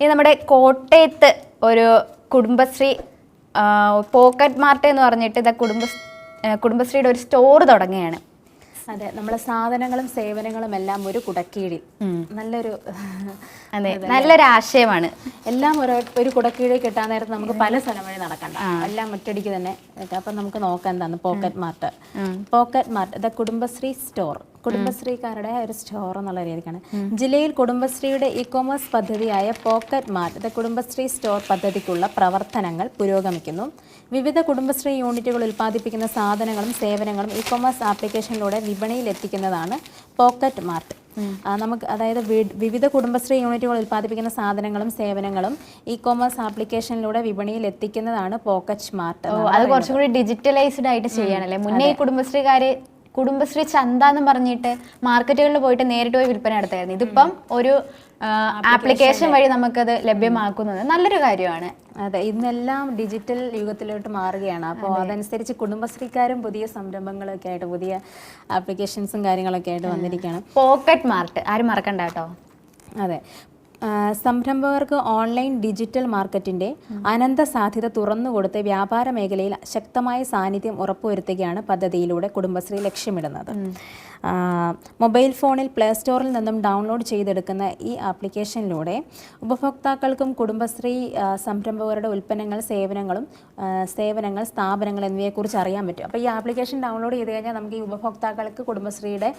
ഇത് നമ്മുടെ കോട്ടയത്ത് ഒരു കുടുംബശ്രീ പോക്കറ്റ് മാർട്ട് എന്ന് പറഞ്ഞിട്ട് ഇതാ കുടുംബ കുടുംബശ്രീയുടെ ഒരു സ്റ്റോർ തുടങ്ങുകയാണ്. അതെ നമ്മളെ സാധനങ്ങളും സേവനങ്ങളും എല്ലാം ഒരു കുടക്കീഴിൽ. നല്ലൊരു അതെ നല്ലൊരു ആശയമാണ്. എല്ലാം ഒരു ഒരു കുടക്കീഴിൽ കിട്ടാൻ നേരത്ത് നമുക്ക് പല സ്ഥലം വഴി നടക്കണ്ട എല്ലാം ഒറ്റടിക്ക് തന്നെ. അപ്പം നമുക്ക് നോക്കാം എന്താണ് pocket mart. Pocket mart the Kudumbashree store കുടുംബശ്രീക്കാരുടെ ഒരു സ്റ്റോർ എന്നുള്ള രീതിക്കാണ്. ജില്ലയിൽ കുടുംബശ്രീയുടെ ഇ കോമേഴ്സ് പദ്ധതിയായ pocket mart the Kudumbashree store പദ്ധതിക്കുള്ള പ്രവർത്തനങ്ങൾ പുരോഗമിക്കുന്നു. വിവിധ കുടുംബശ്രീ യൂണിറ്റുകൾ ഉൽപ്പാദിപ്പിക്കുന്ന സാധനങ്ങളും സേവനങ്ങളും ഇ കോമേഴ്സ് ആപ്ലിക്കേഷനിലൂടെ വിപണിയിൽ എത്തിക്കുന്നതാണ് പോക്കറ്റ് മാർട്ട് നമുക്ക് അതായത് വിവിധ കുടുംബശ്രീ യൂണിറ്റുകൾ ഉൽപ്പാദിപ്പിക്കുന്ന സാധനങ്ങളും സേവനങ്ങളും ഇ കോമേഴ്സ് ആപ്ലിക്കേഷനിലൂടെ വിപണിയിൽ എത്തിക്കുന്നതാണ് പോക്കറ്റ് മാർട്ട് അത് കുറച്ചും കൂടി ഡിജിറ്റലൈസ്ഡ് ആയിട്ട് ചെയ്യാനല്ലേ? മുന്നേ ഈ കുടുംബശ്രീക്കാര് കുടുംബശ്രീ ചന്ത എന്ന് പറഞ്ഞിട്ട് മാർക്കറ്റുകളിൽ പോയിട്ട് നേരിട്ട് പോയി വിൽപ്പന നടത്തായിരുന്നു. ഇതിപ്പം ഒരു ആപ്ലിക്കേഷൻ വഴി നമുക്കത് ലഭ്യമാക്കുന്നത്. നല്ലൊരു കാര്യമാണ്. അതെ ഇന്നെല്ലാം ഡിജിറ്റൽ യുഗത്തിലോട്ട് മാറുകയാണ്. അപ്പോൾ അതനുസരിച്ച് കുടുംബശ്രീക്കാരും പുതിയ സംരംഭങ്ങളൊക്കെ ആയിട്ട് പുതിയ ആപ്ലിക്കേഷൻസും കാര്യങ്ങളൊക്കെ ആയിട്ട് വന്നിരിക്കുകയാണ്. പോക്കറ്റ് മാർട്ട് ആരും മറക്കണ്ട കേട്ടോ. അതെ. സംരംഭകർക്ക് ഓൺലൈൻ ഡിജിറ്റൽ മാർക്കറ്റിന്റെ അനന്ത സാധ്യത തുറന്നുകൊടുത്ത് വ്യാപാര മേഖലയിൽ ശക്തമായ സാന്നിധ്യം ഉറപ്പുവരുത്തുകയാണ് പദ്ധതിയിലൂടെ കുടുംബശ്രീ ലക്ഷ്യമിടുന്നത്. മൊബൈൽ ഫോണിൽ പ്ലേ സ്റ്റോറിൽ നിന്നും ഡൗൺലോഡ് ചെയ്തെടുക്കുന്ന ഈ ആപ്ലിക്കേഷനിലൂടെ ഉപഭോക്താക്കൾക്കും കുടുംബശ്രീ സംരംഭകരുടെ ഉൽപ്പന്നങ്ങൾ സേവനങ്ങളും സേവനങ്ങൾ സ്ഥാപനങ്ങൾ എന്നിവയെക്കുറിച്ച് അറിയാൻ പറ്റും. അപ്പോൾ ഈ ആപ്ലിക്കേഷൻ ഡൗൺലോഡ് ചെയ്ത് കഴിഞ്ഞാൽ നമുക്ക് ഈ ഉപഭോക്താക്കൾക്ക് കുടുംബശ്രീയുടെ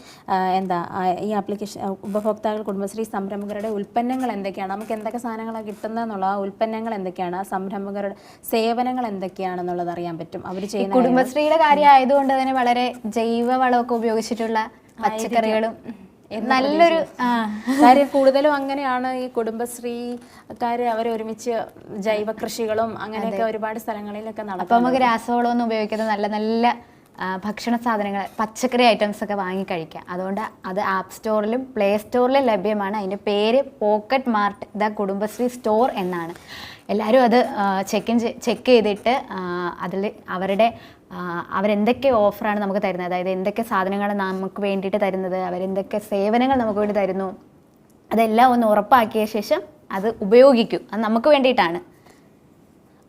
എന്താ ഈ ആപ്ലിക്കേഷൻ ഉപഭോക്താക്കൾ കുടുംബശ്രീ സംരംഭകരുടെ ഉൽപ്പന്നങ്ങൾ എന്തൊക്കെയാണ്? നമുക്ക് എന്തൊക്കെ സാധനങ്ങളാണ് കിട്ടുന്നതെന്നുള്ള ആ ഉൽപ്പന്നങ്ങൾ എന്തൊക്കെയാണ് ആ സംരംഭകരുടെ സേവനങ്ങൾ എന്തൊക്കെയാണെന്നുള്ളത് അറിയാൻ പറ്റും. അവർ ചെയ്യുന്ന കുടുംബശ്രീയുടെ കാര്യം ആയതുകൊണ്ട് തന്നെ വളരെ ജൈവ വളമൊക്കെ ഉപയോഗിച്ചിട്ടുള്ള പച്ചക്കറികളും നല്ലൊരു കാര്യം കൂടുതലും അങ്ങനെയാണ് ഈ കുടുംബശ്രീക്കാര് അവർ ഒരുമിച്ച് ജൈവ കൃഷികളും അങ്ങനെയൊക്കെ ഒരുപാട് സ്ഥലങ്ങളിലൊക്കെ നടക്കും നമുക്ക് രാസവളമൊന്നും ഉപയോഗിക്കുന്നത് നല്ല നല്ല ഭക്ഷണ സാധനങ്ങൾ പച്ചക്കറി ഐറ്റംസ് ഒക്കെ വാങ്ങി കഴിക്കാം. അതുകൊണ്ട് അത് ആപ്പ് സ്റ്റോറിലും പ്ലേ സ്റ്റോറിലും ലഭ്യമാണ്. അതിന്റെ പേര് pocket mart the Kudumbashree store എന്നാണ്. എല്ലാവരും അത് ചെക്ക് ചെക്ക് ചെയ്തിട്ട് അതിൽ അവരുടെ അവരെന്തൊക്കെ ഓഫറാണ് നമുക്ക് തരുന്നത്? അതായത് എന്തൊക്കെ സാധനങ്ങൾ നമുക്ക് വേണ്ടിയിട്ട് തരുന്നത്? അവരെന്തൊക്കെ സേവനങ്ങൾ നമുക്ക് വേണ്ടി തരുന്നു? അതെല്ലാം ഒന്ന് ഉറപ്പാക്കിയ ശേഷം അത് ഉപയോഗിക്കും. അത് നമുക്ക് വേണ്ടിയിട്ടാണ്.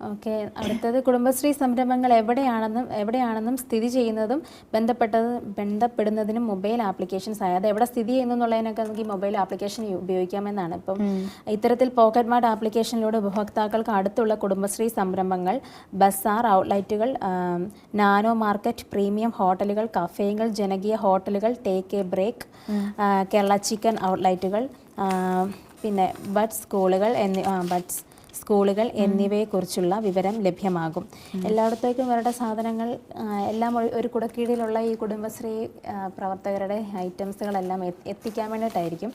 ഓക്കെ അടുത്തത് കുടുംബശ്രീ സംരംഭങ്ങൾ എവിടെയാണെന്നും എവിടെയാണെന്നും സ്ഥിതി ചെയ്യുന്നതും ബന്ധപ്പെട്ടത് ബന്ധപ്പെടുന്നതിനും മൊബൈൽ ആപ്ലിക്കേഷൻസ് ആയ അത് എവിടെ സ്ഥിതി ചെയ്യുന്നു എന്നുള്ളതിനൊക്കെ നമുക്ക് ഈ മൊബൈൽ ആപ്ലിക്കേഷൻ ഉപയോഗിക്കാമെന്നാണ്. ഇപ്പം ഇത്തരത്തിൽ പോക്കറ്റ് മാർട്ട് ആപ്ലിക്കേഷനിലൂടെ ഉപഭോക്താക്കൾക്ക് അടുത്തുള്ള കുടുംബശ്രീ സംരംഭങ്ങൾ ബസാർ ഔട്ട്ലൈറ്റുകൾ നാനോ മാർക്കറ്റ് പ്രീമിയം ഹോട്ടലുകൾ കഫേകൾ ജനകീയ ഹോട്ടലുകൾ take a break Kerala chicken ഔട്ട്ലൈറ്റുകൾ പിന്നെ ബഡ് സ്കൂളുകൾ എന്നി ബഡ്സ് സ്കൂളുകൾ എന്നിവയെക്കുറിച്ചുള്ള വിവരം ലഭ്യമാകും. എല്ലായിടത്തേക്കും ഇവരുടെ സാധനങ്ങൾ എല്ലാം ഒരു- കുടക്കീഴിലുള്ള ഈ കുടുംബശ്രീ പ്രവർത്തകരുടെ ഐറ്റംസുകളെല്ലാം എത്തി- എത്തിക്കാൻ വേണ്ടിയിട്ടായിരിക്കും.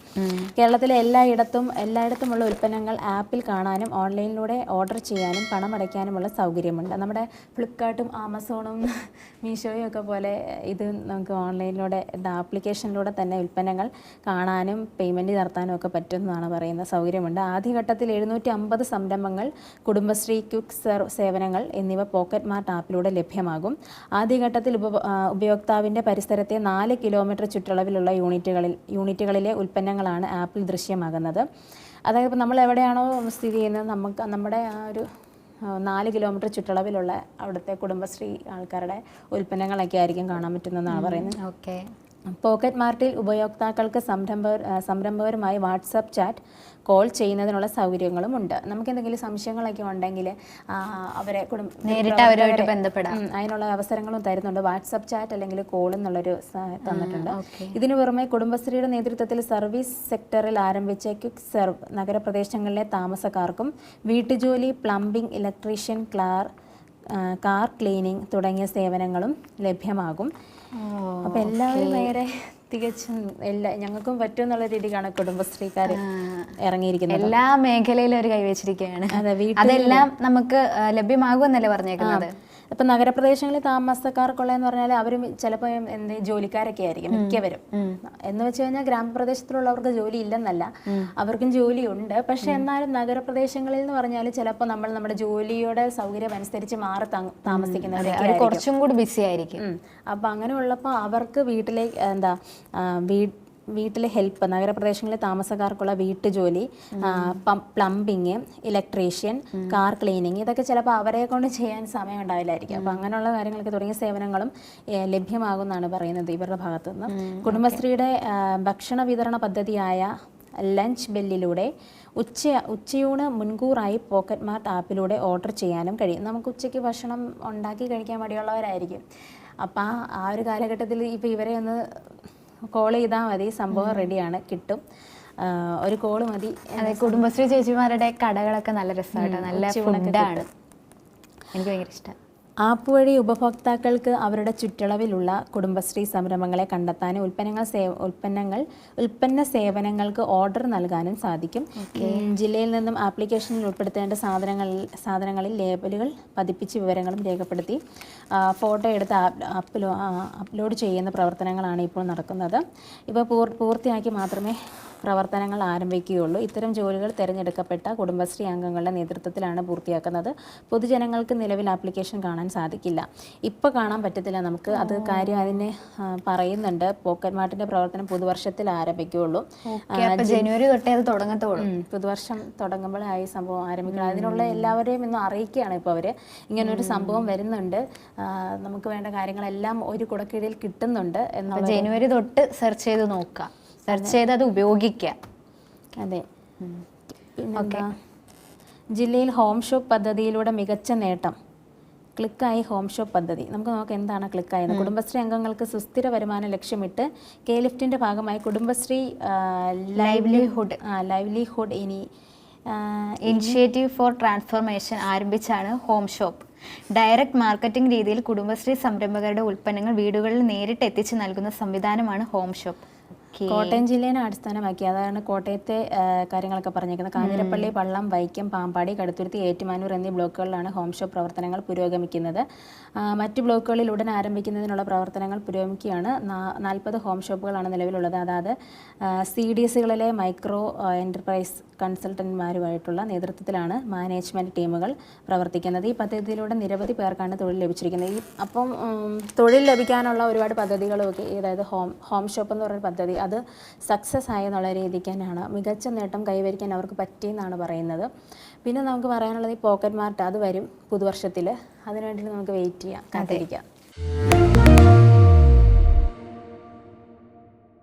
കേരളത്തിലെ എല്ലായിടത്തും എല്ലായിടത്തുമുള്ള ഉൽപ്പന്നങ്ങൾ ആപ്പിൽ കാണാനും ഓൺലൈനിലൂടെ ഓർഡർ ചെയ്യാനും പണം അടയ്ക്കാനുമുള്ള സൗകര്യമുണ്ട്. നമ്മുടെ ഫ്ലിപ്കാർട്ടും ആമസോണും മീഷോയും ഒക്കെ പോലെ ഇത് നമുക്ക് ഓൺലൈനിലൂടെ ആപ്ലിക്കേഷനിലൂടെ തന്നെ ഉൽപ്പന്നങ്ങൾ കാണാനും പേയ്മെന്റ് നടത്താനും ഒക്കെ പറ്റുമെന്നാണ് പറയുന്ന സൗകര്യമുണ്ട്. ആദ്യഘട്ടത്തിൽ എഴുന്നൂറ്റി അമ്പത് സംരംഭങ്ങൾ കുടുംബശ്രീ ക്വിക്ക് സേവനങ്ങൾ എന്നിവ പോക്കറ്റ് മാർട്ട് ആപ്പിലൂടെ ലഭ്യമാകും. ആദ്യഘട്ടത്തിൽ ഉപ ഉപയോക്താവിന്റെ പരിസരത്തെ നാല് കിലോമീറ്റർ ചുറ്റളവിലുള്ള യൂണിറ്റുകളിൽ യൂണിറ്റുകളിലെ ഉൽപ്പന്നങ്ങളാണ് ആപ്പിൽ ദൃശ്യമാകുന്നത്. അതായത് ഇപ്പോൾ നമ്മൾ എവിടെയാണോ സ്ഥിതി ചെയ്യുന്നത് നമുക്ക് നമ്മുടെ ആ ഒരു നാല് കിലോമീറ്റർ ചുറ്റളവിലുള്ള അവിടുത്തെ കുടുംബശ്രീ ആൾക്കാരുടെ ഉൽപ്പന്നങ്ങളൊക്കെ ആയിരിക്കും കാണാൻ പറ്റുന്നതെന്നാണ് പറയുന്നത്. ഓക്കെ. പോക്കറ്റ് മാർട്ടിൽ ഉപയോക്താക്കൾക്ക് സംരംഭ സംരംഭകരുമായി വാട്സപ്പ് ചാറ്റ് കോൾ ചെയ്യുന്നതിനുള്ള സൗകര്യങ്ങളും ഉണ്ട് നമുക്ക് എന്തെങ്കിലും സംശയങ്ങളൊക്കെ ഉണ്ടെങ്കിൽ അവരെ നേരിട്ട് അവരുമായിട്ട് ബന്ധപ്പെടാം. അതിനുള്ള അവസരങ്ങളും തരുന്നുണ്ട് വാട്സപ്പ് ചാറ്റ് അല്ലെങ്കിൽ കോൾ എന്നുള്ളൊരു തന്നിട്ടുണ്ട്. ഇതിനു പുറമെ കുടുംബശ്രീയുടെ നേതൃത്വത്തിൽ സർവീസ് സെക്ടറിൽ ആരംഭിച്ച ക്വിക്ക് സെർവ് നഗരപ്രദേശങ്ങളിലെ താമസക്കാർക്കും വീട്ടുജോലി പ്ലംബിംഗ് ഇലക്ട്രീഷ്യൻ ക്ലാർ കാർ ക്ലീനിങ് തുടങ്ങിയ സേവനങ്ങളും ലഭ്യമാകും അപ്പോൾ എല്ലാവരും നേരെ തികച്ചും എല്ലാ ഞങ്ങൾക്കും പറ്റും എന്നുള്ള രീതിക്കാണ് കുടുംബശ്രീക്കാർ ഇറങ്ങിയിരിക്കുന്നത്. എല്ലാ മേഖലയിലും ഒരു കൈവച്ചിരിക്കുകയാണ്. അതെല്ലാം നമുക്ക് ലഭ്യമാകുമെന്നല്ലേ പറഞ്ഞേക്കുന്നത്? ഇപ്പം നഗരപ്രദേശങ്ങളിൽ താമസക്കാർക്കുള്ളതെന്ന് പറഞ്ഞാൽ അവരും ചിലപ്പോൾ എന്ത് ജോലിക്കാരൊക്കെ ആയിരിക്കും മിക്കവരും. എന്ന് വെച്ച് കഴിഞ്ഞാൽ ഗ്രാമപ്രദേശത്തിലുള്ളവർക്ക് ജോലി ഇല്ലെന്നല്ല. അവർക്കും ജോലിയുണ്ട്. പക്ഷെ എന്നാലും നഗരപ്രദേശങ്ങളിൽ എന്ന് പറഞ്ഞാൽ ചിലപ്പോൾ നമ്മൾ നമ്മുടെ ജോലിയുടെ സൗകര്യം അനുസരിച്ച് മാറി താമസിക്കുന്നവരൊക്കെ. കുറച്ചും കൂടി ബിസി ആയിരിക്കും. അപ്പം അങ്ങനെ ഉള്ളപ്പോൾ അവർക്ക് വീട്ടിലേക്ക് എന്താ ആ, വീ വീട്ടിലെ ഹെൽപ്പ് നഗരപ്രദേശങ്ങളിൽ താമസക്കാർക്കുള്ള വീട്ടുജോലി പ്ലംബിങ് ഇലക്ട്രീഷ്യൻ കാർ ക്ലീനിങ് ഇതൊക്കെ ചിലപ്പോൾ അവരെ കൊണ്ട് ചെയ്യാൻ സമയം ഉണ്ടാവില്ലായിരിക്കും. അപ്പോൾ അങ്ങനെയുള്ള കാര്യങ്ങളൊക്കെ തുടങ്ങിയ സേവനങ്ങളും ലഭ്യമാകുമെന്നാണ് പറയുന്നത് ഇവരുടെ ഭാഗത്തു നിന്ന് കുടുംബശ്രീയുടെ ഭക്ഷണ വിതരണ പദ്ധതിയായ ലഞ്ച് ബെല്ലിലൂടെ ഉച്ച ഉച്ചയൂണ് മുൻകൂറായി പോക്കറ്റ് മാർട്ട് ആപ്പിലൂടെ ഓർഡർ ചെയ്യാനും കഴിയും. നമുക്ക് ഉച്ചയ്ക്ക് ഭക്ഷണം ഉണ്ടാക്കി കഴിക്കാൻ മടിയുള്ളവരായിരിക്കും. അപ്പം ആ ഒരു കാലഘട്ടത്തിൽ ഇപ്പോൾ ഇവരെ ഒന്ന് കോൾ ചെയ്താൽ മതി. സംഭവം റെഡിയാണ് കിട്ടും. ഒരു കോൾ മതി. അതെ കുടുംബശ്രീ ചേച്ചിമാരുടെ കടകളൊക്കെ നല്ല രസമായിട്ട് നല്ല ഫുഡാണ് എനിക്ക് ഭയങ്കര ഇഷ്ടം. ആപ്പ് വഴി ഉപഭോക്താക്കൾക്ക് അവരുടെ ചുറ്റളവിലുള്ള കുടുംബശ്രീ സംരംഭങ്ങളെ കണ്ടെത്താനും ഉൽപ്പന്നങ്ങൾ സേവ ഉൽപ്പന്നങ്ങൾ ഉൽപ്പന്ന സേവനങ്ങൾക്ക് ഓർഡർ നൽകാനും സാധിക്കും. ജില്ലയിൽ നിന്നും ആപ്ലിക്കേഷനിൽ ഉൾപ്പെടുത്തേണ്ട സാധനങ്ങൾ സാധനങ്ങളിൽ ലേബലുകൾ പതിപ്പിച്ച് വിവരങ്ങളും രേഖപ്പെടുത്തി ഫോട്ടോ എടുത്ത് അപ്ലോ അപ്ലോഡ് ചെയ്യുന്ന പ്രവർത്തനങ്ങളാണ് ഇപ്പോൾ നടക്കുന്നത്. ഇപ്പോൾ പൂർ പൂർത്തിയാക്കി മാത്രമേ പ്രവർത്തനങ്ങൾ ആരംഭിക്കുകയുള്ളൂ. ഇത്തരം ജോലികൾ തിരഞ്ഞെടുക്കപ്പെട്ട കുടുംബശ്രീ അംഗങ്ങളുടെ നേതൃത്വത്തിലാണ് പൂർത്തിയാക്കുന്നത്. പൊതുജനങ്ങൾക്ക് നിലവിൽ ആപ്ലിക്കേഷൻ കാണാൻ സാധിക്കില്ല. ഇപ്പോൾ കാണാൻ പറ്റത്തില്ല നമുക്ക്. അത് കാര്യം അതിന് പറയുന്നുണ്ട്. പോക്കറ്റ് മാർട്ടിന്റെ പ്രവർത്തനം പുതുവർഷത്തിൽ ആരംഭിക്കുകയുള്ളൂ. ജനുവരി തൊട്ടേ അത് പുതുവർഷം തുടങ്ങുമ്പോൾ തുടങ്ങുമ്പോഴായി സംഭവം ആരംഭിക്കണം. അതിനുള്ള എല്ലാവരെയും ഇന്ന് അറിയിക്കുകയാണ് ഇപ്പോൾ അവർ ഇങ്ങനൊരു സംഭവം വരുന്നുണ്ട്. നമുക്ക് വേണ്ട കാര്യങ്ങളെല്ലാം ഒരു കുടക്കീഴിൽ കിട്ടുന്നുണ്ട് എന്നുള്ള ജനുവരി തൊട്ട് സെർച്ച് ചെയ്ത് നോക്കുക സെർച്ച് ചെയ്ത് അത് ഉപയോഗിക്കുക അതെ. ഓക്കെ. ജില്ലയിൽ ഹോം ഷോപ്പ് പദ്ധതിയിലൂടെ മികച്ച നേട്ടം. ക്ലിക്കായി ഹോം ഷോപ്പ് പദ്ധതി. നമുക്ക് നോക്കാം എന്താണ് ക്ലിക്കായത് കുടുംബശ്രീ അംഗങ്ങൾക്ക് സുസ്ഥിര വരുമാനം ലക്ഷ്യമിട്ട് കെ ലിഫ്റ്റിന്റെ ഭാഗമായി കുടുംബശ്രീ ലൈവ്ലിഹുഡ് ലൈവ്ലിഹുഡ് ഇനി ഇനിഷ്യേറ്റീവ് ഫോർ ട്രാൻസ്ഫോർമേഷൻ ആരംഭിച്ചാണ് ഹോം ഷോപ്പ്. ഡയറക്റ്റ് മാർക്കറ്റിംഗ് രീതിയിൽ കുടുംബശ്രീ സംരംഭകരുടെ ഉൽപ്പന്നങ്ങൾ വീടുകളിൽ നേരിട്ട് എത്തിച്ച് നൽകുന്ന സംവിധാനമാണ് ഹോം ഷോപ്പ്. കോട്ടയം ജില്ലേനെ അടിസ്ഥാനമാക്കി അതാണ് കോട്ടയത്തെ കാര്യങ്ങളൊക്കെ പറഞ്ഞേക്കുന്നത് കാഞ്ഞിരപ്പള്ളി പള്ളം വൈക്കം പാമ്പാടി കടുത്തുരുത്തി ഏറ്റുമാനൂർ എന്നീ ബ്ലോക്കുകളിലാണ് ഹോം ഷോപ്പ് പ്രവർത്തനങ്ങൾ പുരോഗമിക്കുന്നത്. മറ്റ് ബ്ലോക്കുകളിൽ ഉടൻ ആരംഭിക്കുന്നതിനുള്ള പ്രവർത്തനങ്ങൾ പുരോഗമിക്കുകയാണ്. നാൽപ്പത് ഹോം ഷോപ്പുകളാണ് നിലവിലുള്ളത്. അതായത് സി ഡി എസുകളിലെ മൈക്രോ എന്റർപ്രൈസ് കൺസൾട്ടന്റുമാരുമായിട്ടുള്ള നേതൃത്വത്തിലാണ് മാനേജ്മെന്റ് ടീമുകൾ പ്രവർത്തിക്കുന്നത്. ഈ പദ്ധതിയിലൂടെ നിരവധി പേർക്കാണ് തൊഴിൽ ലഭിച്ചിരിക്കുന്നത്. ഈ അപ്പം തൊഴിൽ ലഭിക്കാനുള്ള ഒരുപാട് പദ്ധതികളൊക്കെ അതായത് ഹോം ഹോം ഷോപ്പ് എന്ന് പറയുന്ന പദ്ധതി അത് സക്സസ് ആയി എന്നുള്ള രീതിക്ക് തന്നെയാണ് മികച്ച നേട്ടം കൈവരിക്കാൻ അവർക്ക് പറ്റിയെന്നാണ് പറയുന്നത്. പിന്നെ നമുക്ക് പറയാനുള്ളത് ഈ പോക്കറ്റ് മാർട്ട് അത് വരും പുതുവർഷത്തിൽ അതിനുവേണ്ടി നമുക്ക് വെയിറ്റ് ചെയ്യാം. കാത്തിരിക്കാം.